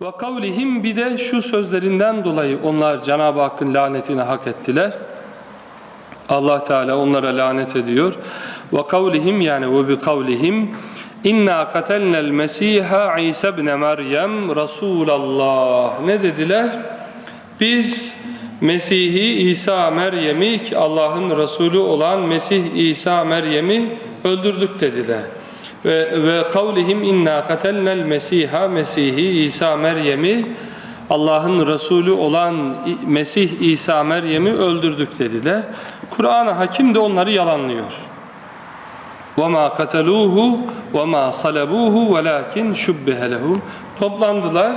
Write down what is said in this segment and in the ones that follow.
Ve kavlihim bir de şu sözlerinden dolayı onlar Cenab-ı Hakk'ın lanetini hak ettiler. Allah Teala onlara lanet ediyor. Ve kavlihim yani ve bi kavlihim inna katelnel mesiha İsa ibn Meryem Resulallah. Ne dediler? Biz Mesih'i İsa Meryem'i Allah'ın Resulü olan Mesih İsa Meryem'i öldürdük dediler Ve, ve kavlihim inna katelnel mesiha Mesih'i İsa Meryem'i Allah'ın Resulü olan Mesih İsa Meryem'i öldürdük dediler. Kur'an-ı Hakim de onları yalanlıyor. وَمَا قَتَلُوهُ وَمَا صَلَبُوهُ وَلَكِنْ شُبِّهَ لَهُمْ Toplandılar,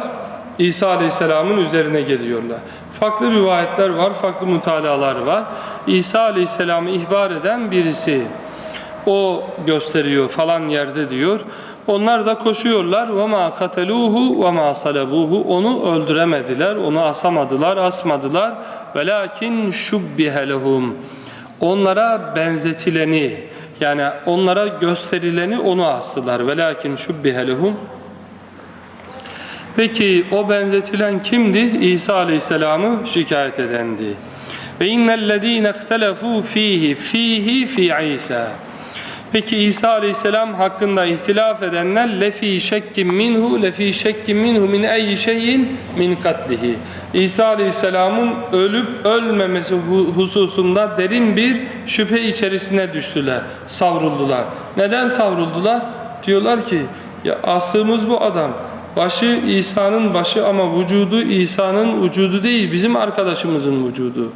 İsa Aleyhisselam'ın üzerine geliyorlar. Farklı rivayetler var, farklı mutalalar var. İsa Aleyhisselam'ı ihbar eden birisi o gösteriyor falan yerde diyor. Onlar da koşuyorlar ve ma kateluhu ve onu öldüremediler, onu asamadılar, asmadılar. Velakin şubbihe lehum. Onlara benzetileni yani onlara gösterileni onu astılar. Velakin şubbihe lehum. Peki o benzetilen kimdi? İsa Aleyhisselam'ı şikayet edendi. Ve innellezîne ihtelefu fihi fihi fi İsa. Peki İsa Aleyhisselam hakkında ihtilaf edenler lefi şekkin minhu lefi şekkin minhu min eyyi şeyin min katlihi. İsa Aleyhisselam'ın ölüp ölmemesi hususunda derin bir şüphe içerisine düştüler, savruldular. Neden savruldular? Diyorlar ki ya astığımız bu adam başı İsa'nın başı ama vücudu İsa'nın vücudu değil bizim arkadaşımızın vücudu.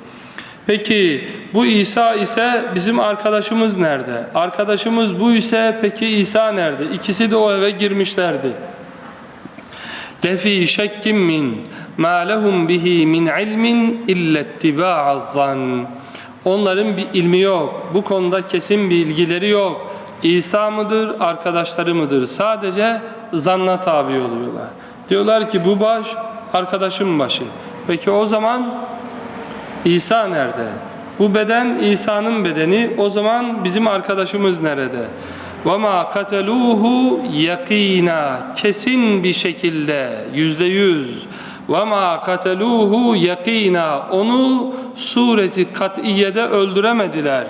Peki bu İsa ise bizim arkadaşımız nerede? Arkadaşımız bu ise peki İsa nerede? İkisi de o eve girmişlerdi. Lefi şekkim min ma lehum bihi min ilmin illa ittiba'azzan. Onların bir ilmi yok. Bu konuda kesin bir ilgileri yok. İsa mıdır, arkadaşları mıdır? Sadece zanna tabi oluyorlar. Diyorlar ki bu baş arkadaşım başı. Peki o zaman İsa nerede? Bu beden İsa'nın bedeni. O zaman bizim arkadaşımız nerede? وَمَا قَتَلُوهُ yakina Kesin bir şekilde yüzde yüz وَمَا قَتَلُوهُ yakina Onu sureti kat'iyede öldüremediler.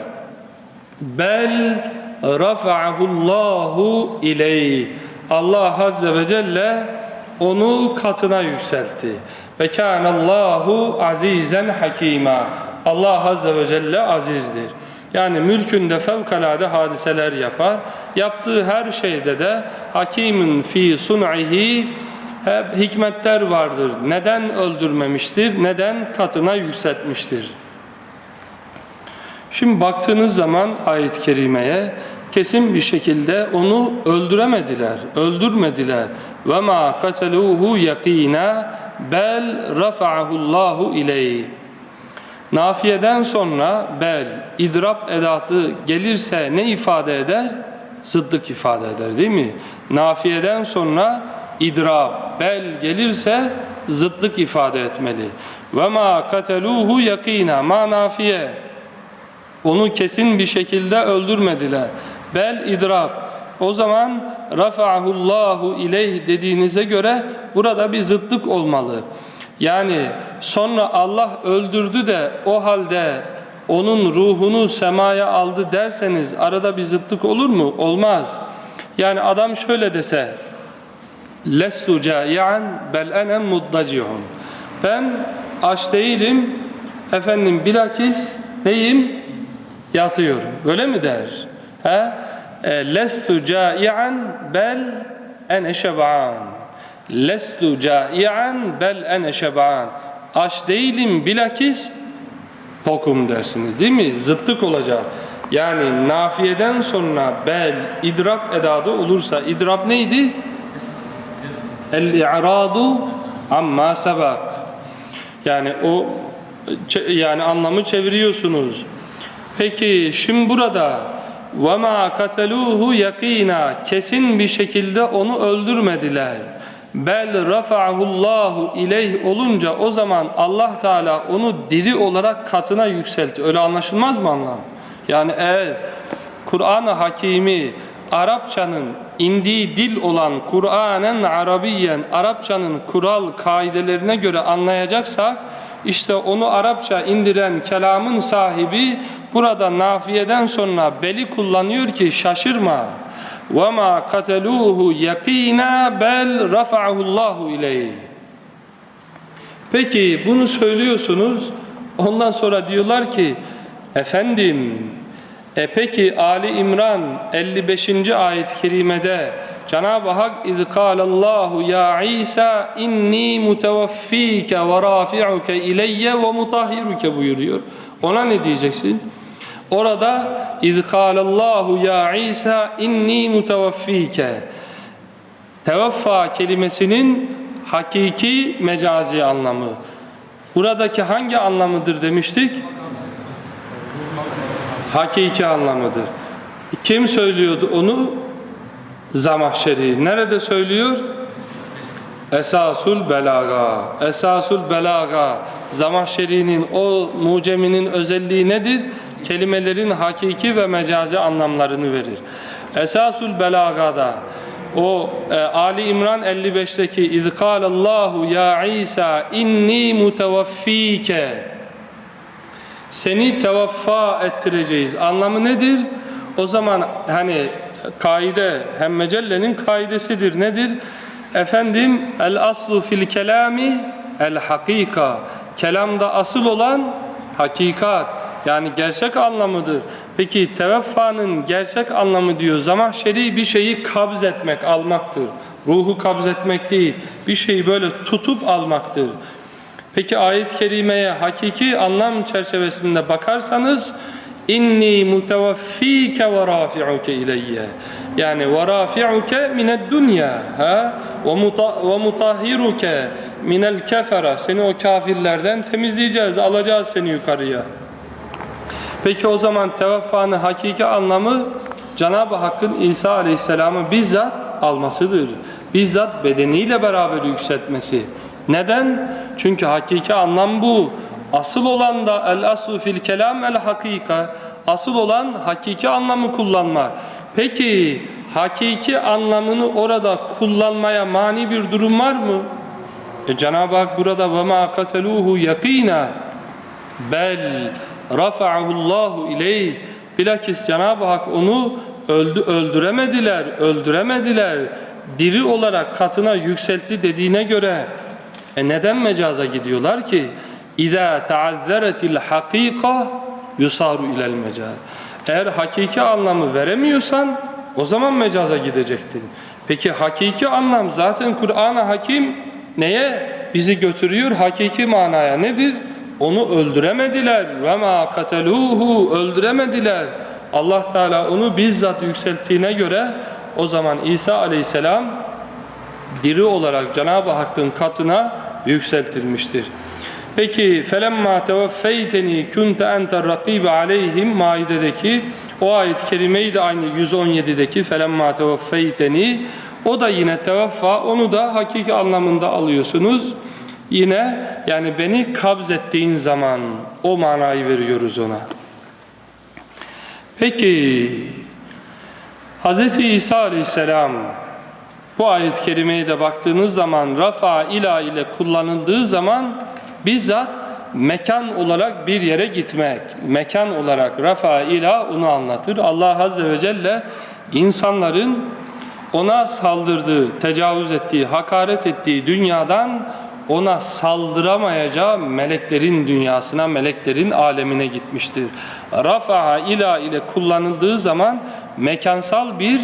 Bel rafa'ahullahu ileyh. Allah Azze ve Celle onu katına yükseltti. Ve kânallâhu azizen hakîmâ. Allah Azze ve Celle azizdir. Yani mülkünde fevkalade hadiseler yapar. Yaptığı her şeyde de hakimin fi sun'ihi hep hikmetler vardır. Neden öldürmemiştir? Neden katına yükseltmiştir? Şimdi baktığınız zaman ayet-i kerimeye kesin bir şekilde onu öldüremediler, öldürmediler. Ve ma kataluhu yakina bel rafa'ahullahu ileyh. Nafiyeden sonra bel idrap edatı gelirse ne ifade eder? Zıddık ifade eder değil mi? Nafiyeden sonra idrap bel gelirse zıtlık ifade etmeli. Ve ma kataluhu yakina ma nafiye. Onu kesin bir şekilde öldürmediler. Bel idrap. O zaman rafa'ahullahu ileyh dediğinize göre burada bir zıtlık olmalı. Yani sonra Allah öldürdü de o halde onun ruhunu semaya aldı derseniz arada bir zıtlık olur mu? Olmaz. Yani adam şöyle dese lestu cai'an bel ene muddaci'un. Ben aç değilim. Efendim bilakis neyim? Yatıyorum. Böyle mi der? He? E, lestu cai'an bel ene şeb'an. Lestu cai'an bel ene şeb'an. Aç değilim bilakis tokum dersiniz değil mi? Zıttık olacak. Yani nafiyeden sonra bel idrap edadı olursa idrap neydi? El-i'radu amma sebak. Yani o yani anlamı çeviriyorsunuz. Peki şimdi burada وَمَا قَتَلُوهُ yakina Kesin bir şekilde onu öldürmediler. Bel rafa'ahullahu ileyh olunca o zaman Allah Teala onu diri olarak katına yükseltti. Öyle anlaşılmaz mı anlam? Yani eğer Kur'an-ı Hakimi Arapçanın indiği dil olan Kur'anen Arabiyen Arapçanın kural kaidelerine göre anlayacaksak işte onu Arapça indiren kelamın sahibi burada nafiyeden sonra beli kullanıyor ki şaşırma. وَمَا قَتَلُوهُ يَقِينًا بَلْ رَفَعَهُ اللّٰهُ اِلَيْهِ Peki bunu söylüyorsunuz. Ondan sonra diyorlar ki efendim e peki Ali İmran 55. ayet-i kerimede Cenab-ı Hak iz Allahu ya İsa inni mutevaffike ve rafi'uke ileyye ve mutahhiruke buyuruyor. Ona ne diyeceksin? Orada iz Allahu ya İsa inni mutevaffike Tevaffa kelimesinin hakiki mecazi anlamı. Buradaki hangi anlamıdır demiştik? Hakiki anlamıdır. Kim söylüyordu onu? Zamahşeri. Nerede söylüyor? Esasul belaga. Esasul belaga. Zamahşeri'nin o muceminin özelliği nedir? Kelimelerin hakiki ve mecazi anlamlarını verir. Esasul belagada o e, Ali İmran 55'teki İzkalallahu ya İsa inni mutevaffike seni tevaffa ettireceğiz. Anlamı nedir? O zaman hani kaide hem mecellenin kaidesidir. Nedir? Efendim el aslu fil kelami el hakika. Kelamda asıl olan hakikat. Yani gerçek anlamıdır. Peki tevaffanın gerçek anlamı diyor. Zamahşeri bir şeyi kabz etmek, almaktır. Ruhu kabz etmek değil. Bir şeyi böyle tutup almaktır. Peki ayet-i kerimeye hakiki anlam çerçevesinde bakarsanız inni mutevaffike ve rafi'uke ileyye yani ve rafi'uke mined dünya ha ve muta ve mutahhiruke minel kefera seni o kafirlerden temizleyeceğiz alacağız seni yukarıya Peki o zaman tevaffanın hakiki anlamı Cenab-ı Hakk'ın İsa Aleyhisselam'ı bizzat almasıdır. Bizzat bedeniyle beraber yükseltmesi. Neden? Çünkü hakiki anlam bu. Asıl olan da el aslu fil kelam el hakika. Asıl olan hakiki anlamı kullanmak. Peki hakiki anlamını orada kullanmaya mani bir durum var mı? E Cenab-ı Hak burada ve ma kateluhu yakina bel rafa'ahullahu ileyh bilakis Cenab-ı Hak onu öldü öldüremediler öldüremediler diri olarak katına yükseltti dediğine göre e neden mecaza gidiyorlar ki İza ta'azzeretil hakika yusaru ilel mecaz eğer hakiki anlamı veremiyorsan o zaman mecaza gidecektin. Peki hakiki anlam zaten Kur'an-ı Hakim neye? Bizi götürüyor hakiki manaya nedir? Onu öldüremediler. Ve ma öldüremediler. Allah Teala onu bizzat yükselttiğine göre o zaman İsa Aleyhisselam diri olarak Cenab-ı Hakk'ın katına yükseltilmiştir. Peki felemma tevaffeyteni kunte enter rakibe aleyhim Maide'deki o ayet-i kerimeyi de aynı 117'deki felemma tevaffeyteni o da yine tevaffa onu da hakiki anlamında alıyorsunuz. Yine yani beni kabz ettiğin zaman o manayı veriyoruz ona. Peki Hz. İsa Aleyhisselam bu ayet-i kerimeye de baktığınız zaman rafa ila ile kullanıldığı zaman bizzat mekan olarak bir yere gitmek, mekan olarak rafa ila onu anlatır. Allah Azze ve Celle insanların ona saldırdığı, tecavüz ettiği, hakaret ettiği dünyadan ona saldıramayacağı meleklerin dünyasına, meleklerin alemine gitmiştir. Rafa'a ila ile kullanıldığı zaman mekansal bir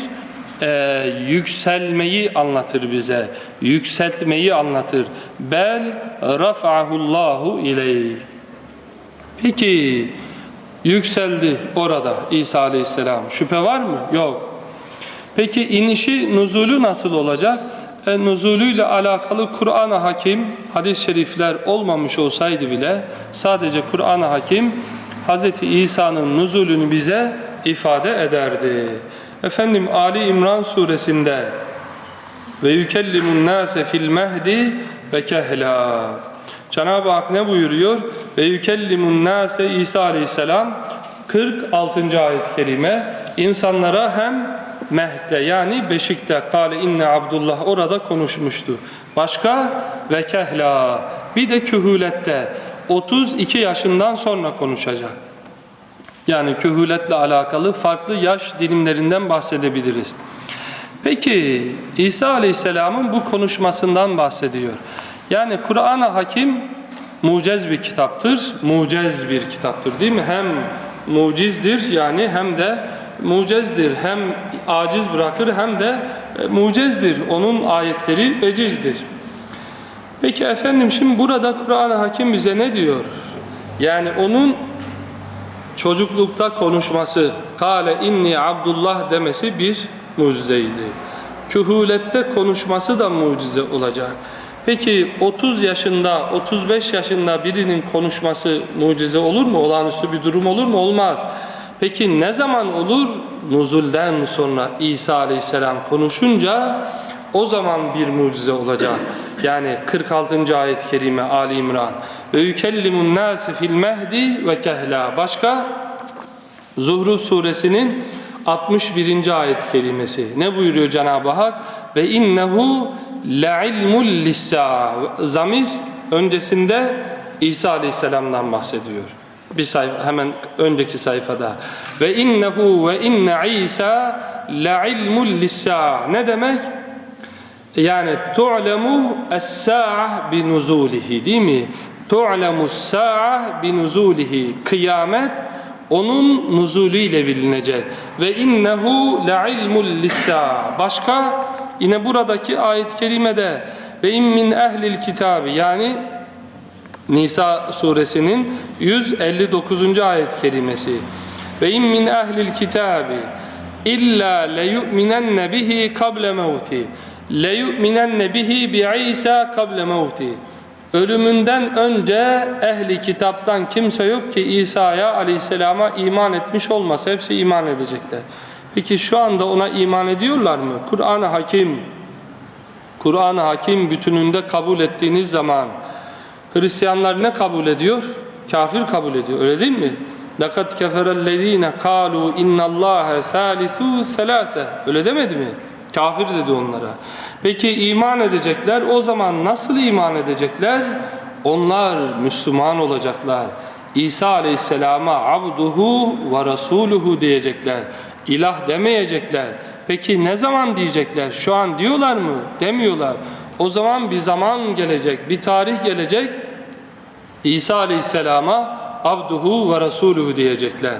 e, yükselmeyi anlatır bize. Yükseltmeyi anlatır. Bel rafa'ahullahu ileyh. Peki yükseldi orada İsa Aleyhisselam. Şüphe var mı? Yok. Peki inişi, nuzulü nasıl olacak? E, nuzulüyle alakalı Kur'an-ı Hakim, hadis-i şerifler olmamış olsaydı bile sadece Kur'an-ı Hakim Hz. İsa'nın nuzulünü bize ifade ederdi. Efendim Ali İmran suresinde ve yükellimun nase fil mehdi ve kehla. Cenab-ı Hak ne buyuruyor? Ve yükellimun nase İsa Aleyhisselam 46. ayet-i kerime insanlara hem Mehde yani beşikte kâle inne Abdullah orada konuşmuştu. Başka ve kehla bir de kühülette 32 yaşından sonra konuşacak. Yani kühületle alakalı farklı yaş dilimlerinden bahsedebiliriz. Peki İsa Aleyhisselam'ın bu konuşmasından bahsediyor. Yani Kur'an-ı Hakim mucez bir kitaptır. Mucez bir kitaptır değil mi? Hem mucizdir yani hem de mucezdir. Hem aciz bırakır hem de e, mucezdir. Onun ayetleri vecizdir. Peki efendim şimdi burada Kur'an-ı Hakim bize ne diyor? Yani onun çocuklukta konuşması, kâle inni Abdullah demesi bir mucizeydi. Kühulette konuşması da mucize olacak. Peki 30 yaşında, 35 yaşında birinin konuşması mucize olur mu? Olağanüstü bir durum olur mu? Olmaz. Peki ne zaman olur? Nuzulden sonra İsa Aleyhisselam konuşunca o zaman bir mucize olacak. Yani 46. ayet-i kerime Ali İmran. Ve yükellimun nâsi fil mehdi ve kehla. Başka? Zuhruf suresinin 61. ayet-i kerimesi. Ne buyuruyor Cenab-ı Hak? Ve innehu le'ilmul lissa. Zamir öncesinde İsa Aleyhisselam'dan bahsediyor. Bir sayfa hemen önceki sayfada. Ve innehu ve inne İsa le'ilmul lissa. Ne demek? Yani tu'lemu es-sa'ah bi nuzulihi değil mi? Tu'lemu es-sa'ah bi nuzulihi. Kıyamet onun nuzulüyle bilinecek. Ve innehu le'ilmul lissa. Başka yine buradaki ayet-i kerimede ve in min ehlil kitabı yani Nisa suresinin 159. ayet-i kerimesi. Ve in min ehlil kitabı illa leyu'minenne bihi kable mevti Leyu'minenne bihi bi İsa kable mevti. Ölümünden önce ehli kitaptan kimse yok ki İsa'ya aleyhisselama iman etmiş olmasa hepsi iman edecekler. Peki şu anda ona iman ediyorlar mı? Kur'an-ı Hakim Kur'an-ı Hakim bütününde kabul ettiğiniz zaman Hristiyanlar ne kabul ediyor? Kafir kabul ediyor. Öyle değil mi? لَقَدْ كَفَرَ الَّذ۪ينَ قَالُوا اِنَّ اللّٰهَ ثَالِثُ ثَلَاثَ Öyle demedi mi? Kafir dedi onlara. Peki iman edecekler. O zaman nasıl iman edecekler? Onlar Müslüman olacaklar. İsa Aleyhisselam'a abduhu ve rasuluhu diyecekler. İlah demeyecekler. Peki ne zaman diyecekler? Şu an diyorlar mı? Demiyorlar. O zaman bir zaman gelecek, bir tarih gelecek. İsa Aleyhisselam'a abduhu ve rasuluhu diyecekler.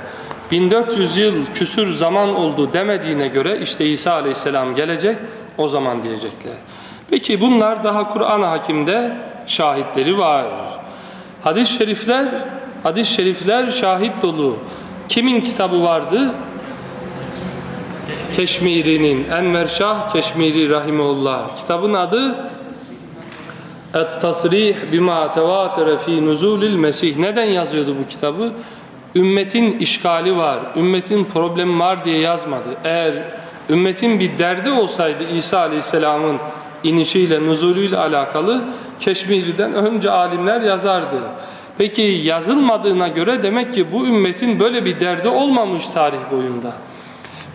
1400 yıl küsür zaman oldu demediğine göre işte İsa Aleyhisselam gelecek o zaman diyecekler. Peki bunlar daha Kur'an-ı Hakim'de şahitleri var. Hadis-i şerifler, hadis-i şerifler şahit dolu. Kimin kitabı vardı? Keşmiri'nin, Enver Şah Keşmiri Rahimullah. Kitabın adı Et-Tasrih bima tevatere fi nuzulil Mesih. Neden yazıyordu bu kitabı? Ümmetin işgali var, ümmetin problemi var diye yazmadı. Eğer ümmetin bir derdi olsaydı İsa Aleyhisselam'ın inişiyle, nuzulüyle alakalı Keşmiri'den önce alimler yazardı. Peki yazılmadığına göre demek ki bu ümmetin böyle bir derdi olmamış tarih boyunda.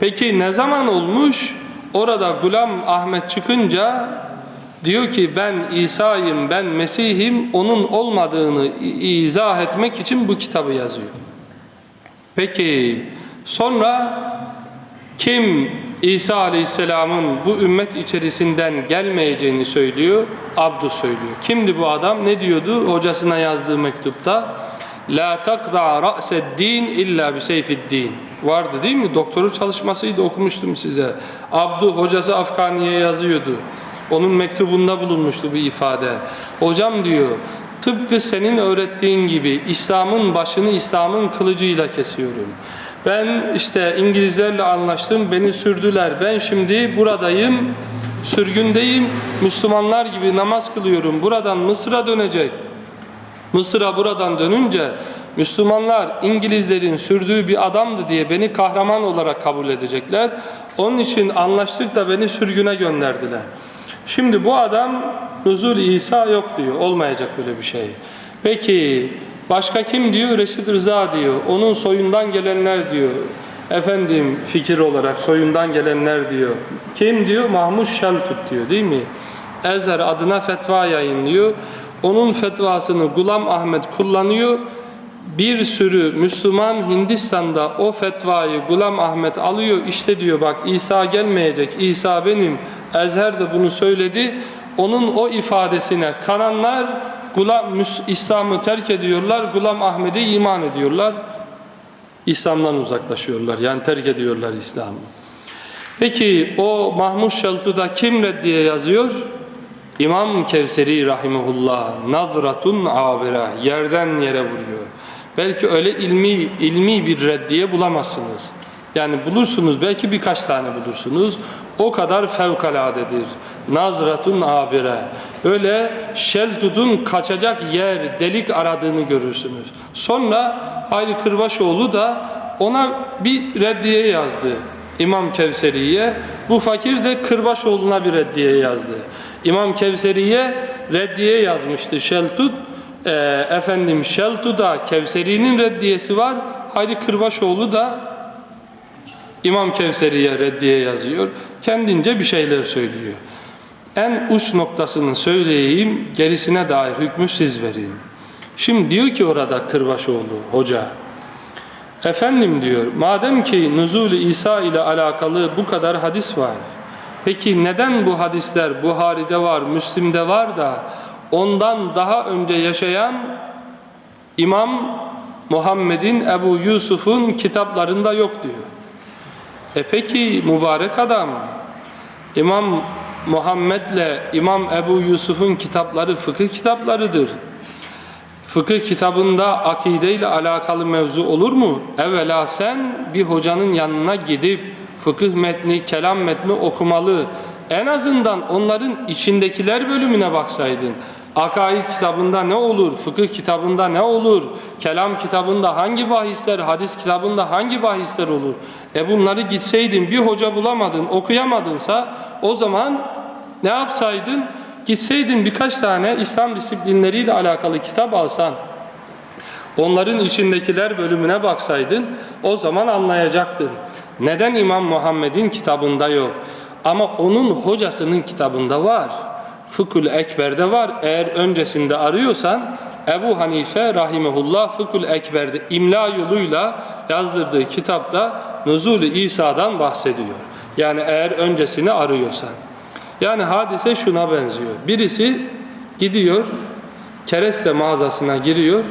Peki ne zaman olmuş? Orada Gulam Ahmet çıkınca diyor ki ben İsa'yım, ben Mesih'im, onun olmadığını izah etmek için bu kitabı yazıyor. Peki sonra kim İsa Aleyhisselam'ın bu ümmet içerisinden gelmeyeceğini söylüyor? Abdu söylüyor. Kimdi bu adam? Ne diyordu hocasına yazdığı mektupta? La takda ra'sed din illa bi seyfid Vardı değil mi? Doktoru çalışmasıydı okumuştum size. Abdu hocası Afgani'ye yazıyordu. Onun mektubunda bulunmuştu bu ifade. Hocam diyor tıpkı senin öğrettiğin gibi İslam'ın başını İslam'ın kılıcıyla kesiyorum. Ben işte İngilizlerle anlaştım, beni sürdüler. Ben şimdi buradayım, sürgündeyim, Müslümanlar gibi namaz kılıyorum. Buradan Mısır'a dönecek. Mısır'a buradan dönünce Müslümanlar İngilizlerin sürdüğü bir adamdı diye beni kahraman olarak kabul edecekler. Onun için anlaştık da beni sürgüne gönderdiler. Şimdi bu adam Nuzul İsa yok diyor. Olmayacak böyle bir şey. Peki başka kim diyor? Reşid Rıza diyor. Onun soyundan gelenler diyor. efendim fikir olarak soyundan gelenler diyor. Kim diyor? Mahmud Şeltut diyor değil mi? Ezer adına fetva yayınlıyor. Onun fetvasını Gulam Ahmet kullanıyor. Bir sürü Müslüman Hindistan'da o fetvayı Gulam Ahmet alıyor. İşte diyor bak İsa gelmeyecek. İsa benim. Ezher de bunu söyledi. Onun o ifadesine kananlar Gulam İslam'ı terk ediyorlar. Gulam Ahmet'e iman ediyorlar. İslam'dan uzaklaşıyorlar. Yani terk ediyorlar İslam'ı. Peki o Mahmud Şeltu'da kim reddiye yazıyor? İmam Kevseri rahimehullah nazratun abira yerden yere vuruyor. Belki öyle ilmi ilmi bir reddiye bulamazsınız. Yani bulursunuz belki birkaç tane bulursunuz. O kadar fevkaladedir. Nazratun abire. Öyle şeltudun kaçacak yer, delik aradığını görürsünüz. Sonra Hayri Kırbaşoğlu da ona bir reddiye yazdı. İmam Kevseri'ye. Bu fakir de Kırbaşoğlu'na bir reddiye yazdı. İmam Kevseri'ye reddiye yazmıştı Şeltut. Ee, efendim Şeltut'da Kevseri'nin reddiyesi var. Hayri Kırbaşoğlu da İmam Kevseri'ye reddiye yazıyor. Kendince bir şeyler söylüyor. En uç noktasını söyleyeyim, gerisine dair hükmü siz verin. Şimdi diyor ki orada Kırbaşoğlu hoca, Efendim diyor, madem ki nüzul-i İsa ile alakalı bu kadar hadis var, peki neden bu hadisler Buhari'de var, Müslim'de var da ondan daha önce yaşayan İmam Muhammed'in, Ebu Yusuf'un kitaplarında yok diyor. E peki mübarek adam, İmam Muhammed'le İmam Ebu Yusuf'un kitapları fıkıh kitaplarıdır. Fıkıh kitabında akide ile alakalı mevzu olur mu? Evvela sen bir hocanın yanına gidip fıkıh metni, kelam metni okumalı. En azından onların içindekiler bölümüne baksaydın. Akaid kitabında ne olur, fıkıh kitabında ne olur, kelam kitabında hangi bahisler, hadis kitabında hangi bahisler olur? E bunları gitseydin bir hoca bulamadın, okuyamadınsa o zaman ne yapsaydın? Gitseydin birkaç tane İslam disiplinleriyle alakalı kitap alsan, onların içindekiler bölümüne baksaydın o zaman anlayacaktın. Neden İmam Muhammed'in kitabında yok? Ama onun hocasının kitabında var. Fıkhül Ekber'de var. Eğer öncesinde arıyorsan Ebu Hanife Rahimehullah Fıkhül Ekber'de imla yoluyla yazdırdığı kitapta Nuzul-i İsa'dan bahsediyor. Yani eğer öncesini arıyorsan. Yani hadise şuna benziyor. Birisi gidiyor, kereste mağazasına giriyor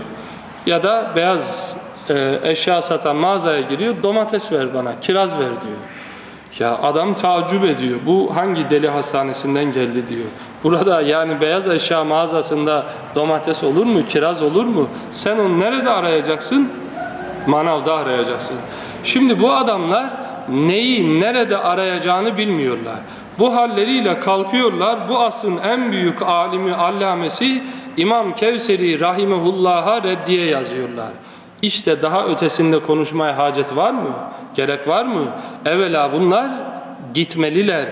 ya da beyaz e, eşya satan mağazaya giriyor, domates ver bana, kiraz ver diyor. Ya adam tacip ediyor. Bu hangi deli hastanesinden geldi diyor. Burada yani beyaz eşya mağazasında domates olur mu, kiraz olur mu? Sen onu nerede arayacaksın? Manavda arayacaksın. Şimdi bu adamlar neyi nerede arayacağını bilmiyorlar. Bu halleriyle kalkıyorlar. Bu asrın en büyük alimi, allamesi İmam Kevseri Rahimehullah'a reddiye yazıyorlar. İşte daha ötesinde konuşmaya hacet var mı? Gerek var mı? Evvela bunlar gitmeliler.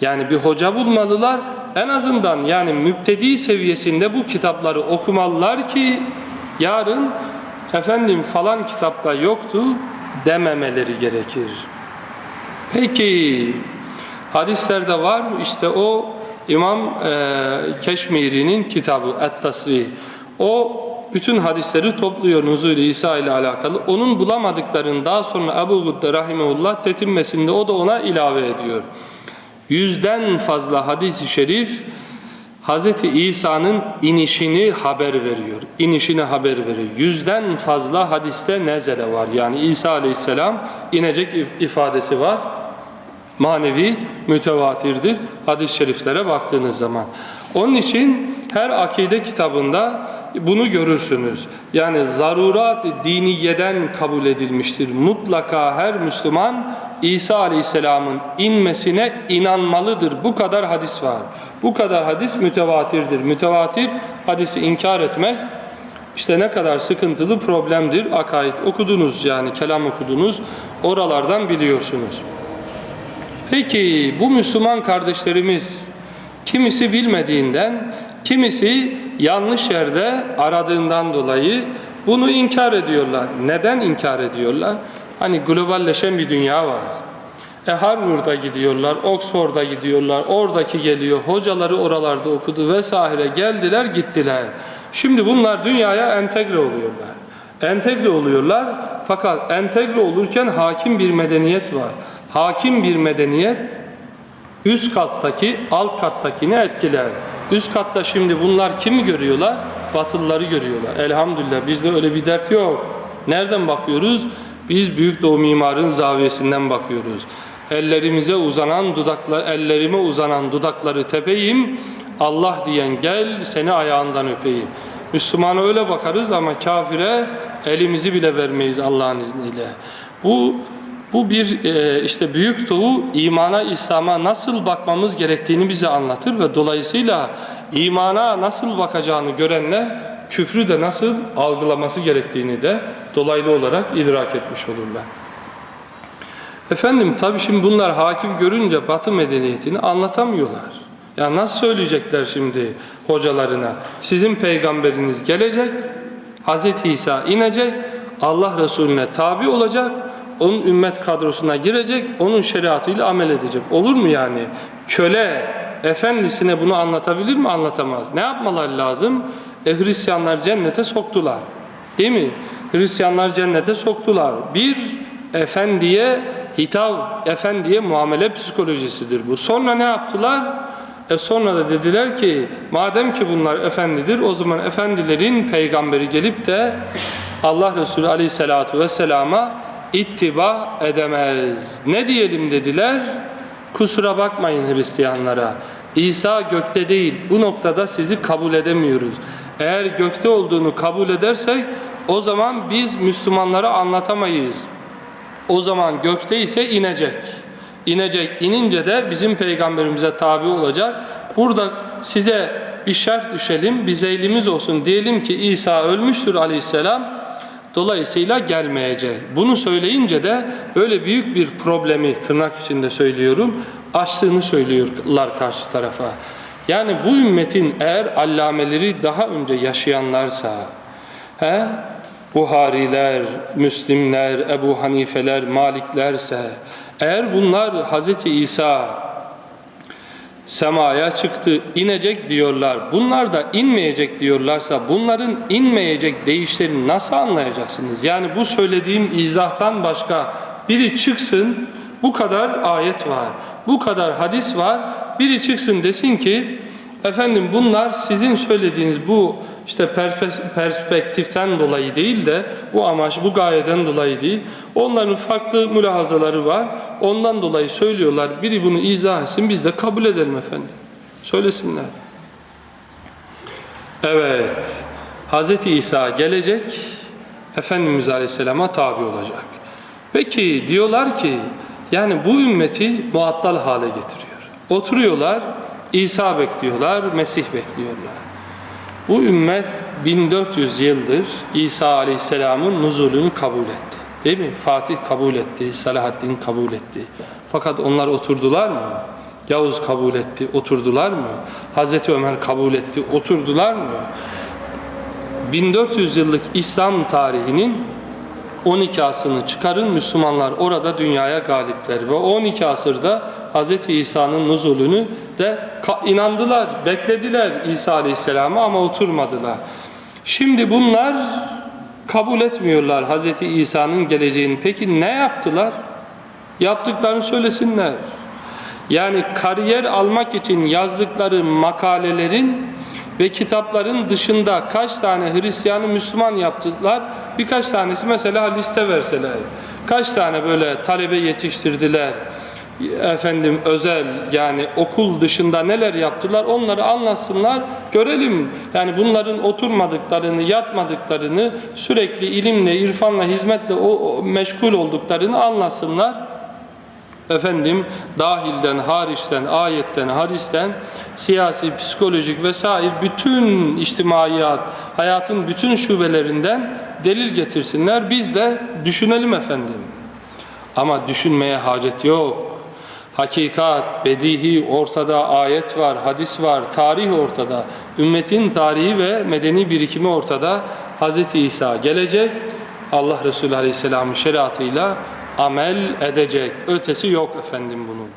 Yani bir hoca bulmalılar. En azından yani müptedi seviyesinde bu kitapları okumalılar ki yarın efendim falan kitapta yoktu dememeleri gerekir. Peki hadislerde var mı? İşte o İmam e, Keşmiri'nin kitabı Et-Tasrih. O bütün hadisleri topluyor Nuzul-i İsa ile alakalı. Onun bulamadıklarını daha sonra Ebu Gudde Rahimullah tetinmesinde o da ona ilave ediyor. Yüzden fazla hadis-i şerif Hz. İsa'nın inişini haber veriyor. İnişini haber veriyor. Yüzden fazla hadiste nezele var. Yani İsa Aleyhisselam inecek ifadesi var. Manevi mütevatirdir hadis-i şeriflere baktığınız zaman. Onun için her akide kitabında bunu görürsünüz. Yani zarurat diniyeden kabul edilmiştir. Mutlaka her Müslüman İsa Aleyhisselam'ın inmesine inanmalıdır. Bu kadar hadis var. Bu kadar hadis mütevatirdir. Mütevatir hadisi inkar etmek işte ne kadar sıkıntılı problemdir. Akaid okudunuz yani kelam okudunuz. Oralardan biliyorsunuz. Peki bu Müslüman kardeşlerimiz kimisi bilmediğinden, kimisi yanlış yerde aradığından dolayı bunu inkar ediyorlar. Neden inkar ediyorlar? hani globalleşen bir dünya var. E Harvard'a gidiyorlar, Oxford'a gidiyorlar, oradaki geliyor, hocaları oralarda okudu vesaire geldiler gittiler. Şimdi bunlar dünyaya entegre oluyorlar. Entegre oluyorlar fakat entegre olurken hakim bir medeniyet var. Hakim bir medeniyet üst kattaki alt kattakini etkiler. Üst katta şimdi bunlar kimi görüyorlar? Batılıları görüyorlar. Elhamdülillah bizde öyle bir dert yok. Nereden bakıyoruz? Biz Büyük Doğu Mimarın zaviyesinden bakıyoruz. Ellerimize uzanan dudaklar, ellerime uzanan dudakları tepeyim. Allah diyen gel seni ayağından öpeyim. Müslümana öyle bakarız ama kafire elimizi bile vermeyiz Allah'ın izniyle. Bu bu bir e, işte büyük doğu imana, İslam'a nasıl bakmamız gerektiğini bize anlatır ve dolayısıyla imana nasıl bakacağını görenler küfrü de nasıl algılaması gerektiğini de dolaylı olarak idrak etmiş olurlar. Efendim tabii şimdi bunlar hakim görünce Batı medeniyetini anlatamıyorlar. Ya nasıl söyleyecekler şimdi hocalarına? Sizin peygamberiniz gelecek, Hz. İsa inecek, Allah Resulüne tabi olacak, onun ümmet kadrosuna girecek, onun şeriatıyla amel edecek. Olur mu yani? Köle efendisine bunu anlatabilir mi? Anlatamaz. Ne yapmaları lazım? E, Hristiyanlar cennete soktular. Değil mi? Hristiyanlar cennete soktular. Bir efendiye hitap, efendiye muamele psikolojisidir bu. Sonra ne yaptılar? E sonra da dediler ki madem ki bunlar efendidir o zaman efendilerin peygamberi gelip de Allah Resulü aleyhissalatu vesselama ittiba edemez. Ne diyelim dediler? Kusura bakmayın Hristiyanlara. İsa gökte değil. Bu noktada sizi kabul edemiyoruz. Eğer gökte olduğunu kabul edersek o zaman biz Müslümanlara anlatamayız. O zaman gökte ise inecek. İnecek. İnince de bizim peygamberimize tabi olacak. Burada size bir şart düşelim, bir zeylimiz olsun. Diyelim ki İsa ölmüştür aleyhisselam. Dolayısıyla gelmeyecek. Bunu söyleyince de böyle büyük bir problemi tırnak içinde söylüyorum. Açtığını söylüyorlar karşı tarafa. Yani bu ümmetin eğer allameleri daha önce yaşayanlarsa, he, Buhariler, Müslimler, Ebu Hanifeler, Maliklerse, eğer bunlar Hz. İsa semaya çıktı, inecek diyorlar. Bunlar da inmeyecek diyorlarsa bunların inmeyecek değişlerini nasıl anlayacaksınız? Yani bu söylediğim izahtan başka biri çıksın, bu kadar ayet var, bu kadar hadis var, biri çıksın desin ki efendim bunlar sizin söylediğiniz bu işte perspektiften dolayı değil de bu amaç, bu gayeden dolayı değil. Onların farklı mülahazaları var. Ondan dolayı söylüyorlar. Biri bunu izah etsin, biz de kabul edelim efendim. Söylesinler. Evet. Hz. İsa gelecek, Efendimiz Aleyhisselam'a tabi olacak. Peki diyorlar ki, yani bu ümmeti muattal hale getiriyor. Oturuyorlar, İsa bekliyorlar, Mesih bekliyorlar. Bu ümmet 1400 yıldır İsa Aleyhisselam'ın nuzulünü kabul etti. Değil mi? Fatih kabul etti, Selahaddin kabul etti. Fakat onlar oturdular mı? Yavuz kabul etti, oturdular mı? Hazreti Ömer kabul etti, oturdular mı? 1400 yıllık İslam tarihinin 12 asrını çıkarın Müslümanlar orada dünyaya galipler ve 12 asırda Hz. İsa'nın nuzulünü de inandılar, beklediler İsa Aleyhisselam'ı ama oturmadılar. Şimdi bunlar kabul etmiyorlar Hz. İsa'nın geleceğini. Peki ne yaptılar? Yaptıklarını söylesinler. Yani kariyer almak için yazdıkları makalelerin ve kitapların dışında kaç tane Hristiyanı Müslüman yaptılar? Birkaç tanesi mesela liste verseler. Kaç tane böyle talebe yetiştirdiler? Efendim özel yani okul dışında neler yaptılar onları anlatsınlar görelim yani bunların oturmadıklarını yatmadıklarını sürekli ilimle irfanla hizmetle o, o meşgul olduklarını anlasınlar efendim dahilden, hariçten, ayetten, hadisten, siyasi, psikolojik vesaire bütün içtimaiyat, hayatın bütün şubelerinden delil getirsinler. Biz de düşünelim efendim. Ama düşünmeye hacet yok. Hakikat, bedihi ortada, ayet var, hadis var, tarih ortada. Ümmetin tarihi ve medeni birikimi ortada. Hz. İsa gelecek, Allah Resulü Aleyhisselam'ın şeriatıyla amel edecek. Ötesi yok efendim bunun.